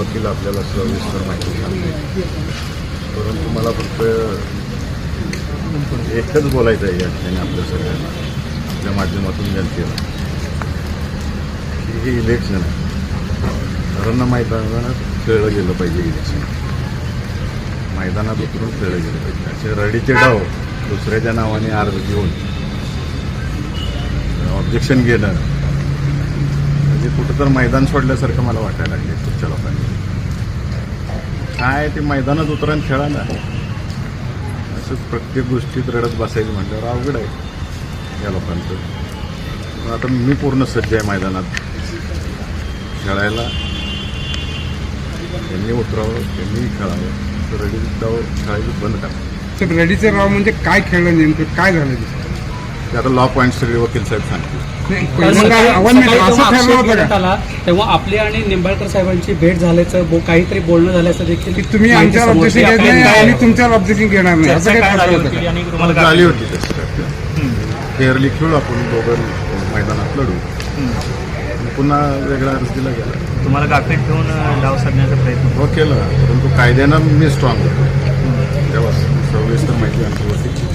वकील आपल्याला सविस्तर माहिती सांगते परंतु मला फक्त एकच बोलायचं आहे या ठिकाणी आपल्या सगळ्यांना आपल्या माध्यमातून जनतेला की हे इलेक्शन आहे. सरांना मैदानात खेळलं गेलं पाहिजे इलेक्शन मैदानात उतरून खेळलं गेलं पाहिजे. असे रडीचे डाव दुसऱ्याच्या नावाने अर्ज घेऊन ऑब्जेक्शन घेणं म्हणजे कुठं तर मैदान सोडल्यासारखं मला वाटायला लागले पुढच्या काय ते मैदानात उतरायला खेळा ना असंच प्रत्येक गोष्टीत रडत बसायचं म्हटल्यावर अवघड आहे या लोकांचं. आता मी पूर्ण सज्ज आहे मैदानात. खेळायला. त्यांनी उतरावं त्यांनी खेळावं. तर रडी खेळायचं बंद करा तर रडीचे राव म्हणजे काय खेळलं नेमकं? काय झालं? ते? आता लॉ पॉईंट सगळे वकील साहेब सांगतील. तेव्हा आपली आणि निंबाळकर साहेबांची भेट झाल्याचं बो- काहीतरी बोलणं झाल्याचं देखील की तुम्ही आमच्यावर ऑब्जेक्शन. घेत नाही आणि तुमच्यावर ऑब्जेक्शन घेणार नाही. असं काय होतं झाली फेअरली खेळू आपण दोघं मैदानात लढू. पुन्हा वेगळा अर्ज दिला गेला. तुम्हाला ठेवून अ, डाव साधण्याचा प्रयत्न हो केलं. परंतु कायद्यानं मी स्ट्रॉंग होतो. तेव्हा सविस्तर माहिती आमची होती